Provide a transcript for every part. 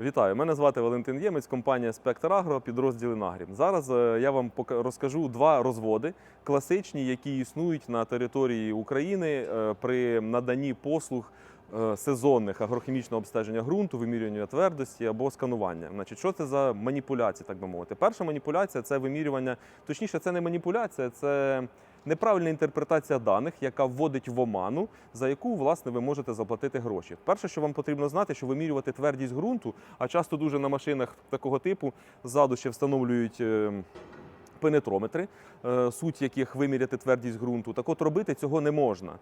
Вітаю, мене звати Валентин Ємець, компанія Спектр Агро, підрозділи Нагрім. Зараз е, я вам розкажу два розводи класичні, які існують на території України е, при наданні послуг е, сезонних агрохімічного обстеження ґрунту, вимірювання твердості або сканування. Значить, що це за маніпуляції, так би мовити? Перша маніпуляція це вимірювання, точніше, це не маніпуляція, це неправильна інтерпретація даних, яка вводить в оману, за яку власне ви можете заплатити гроші. Перше, що вам потрібно знати, що вимірювати твердість ґрунту, а часто дуже на машинах такого типу ззаду ще встановлюють. Пенетрометри, е, суть яких виміряти твердість ґрунту. Так от робити цього не можна е,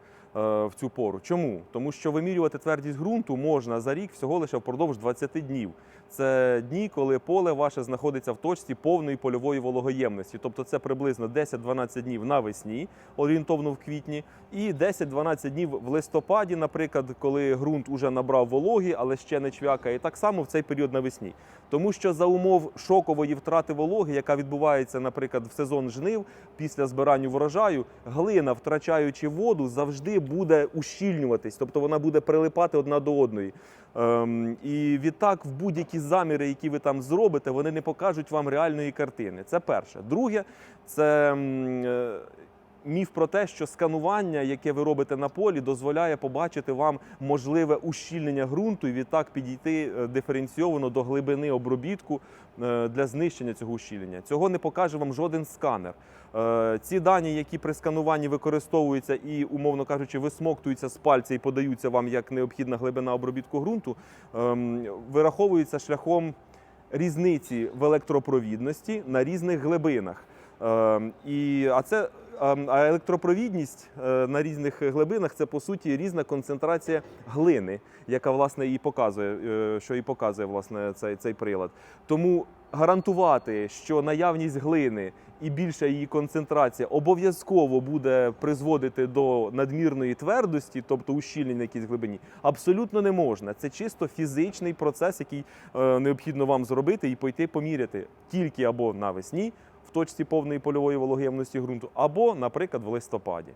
в цю пору. Чому? Тому що вимірювати твердість ґрунту можна за рік всього лише впродовж 20 днів. Це дні, коли поле ваше знаходиться в точці повної польової вологоємності. Тобто це приблизно 10-12 днів навесні, орієнтовно в квітні, і 10-12 днів в листопаді, наприклад, коли ґрунт уже набрав вологі, але ще не чвякає. І так само в цей період навесні. Тому що за умов шокової втрати вологи, яка відбувається, наприклад, в сезон жнив після збирання врожаю, глина, втрачаючи воду, завжди буде ущільнюватись, тобто вона буде прилипати одна до одної. Ем, і відтак, в будь-які заміри, які ви там зробите, вони не покажуть вам реальної картини. Це перше. Друге, це е, міф про те, що сканування, яке ви робите на полі, дозволяє побачити вам можливе ущільнення ґрунту і відтак підійти е, диференційовано до глибини обробітку е, для знищення цього ущільнення. Цього не покаже вам жоден сканер. Е, Ці дані, які при скануванні використовуються і, умовно кажучи, висмоктуються з пальця і подаються вам як необхідна глибина обробітку ґрунту, ем, вираховуються шляхом різниці в електропровідності на різних глибинах. Ем, І, а це а електропровідність е, на різних глибинах це по суті різна концентрація глини, яка власне і показує, е, що і показує власне цей, цей прилад. Тому гарантувати, що наявність глини і більша її концентрація обов'язково буде призводити до надмірної твердості, тобто ущільнення на якійсь глибині, абсолютно не можна. Це чисто фізичний процес, який е, необхідно вам зробити і пойти поміряти тільки або навесні в точці повної польової вологоємності ґрунту, або, наприклад, в листопаді.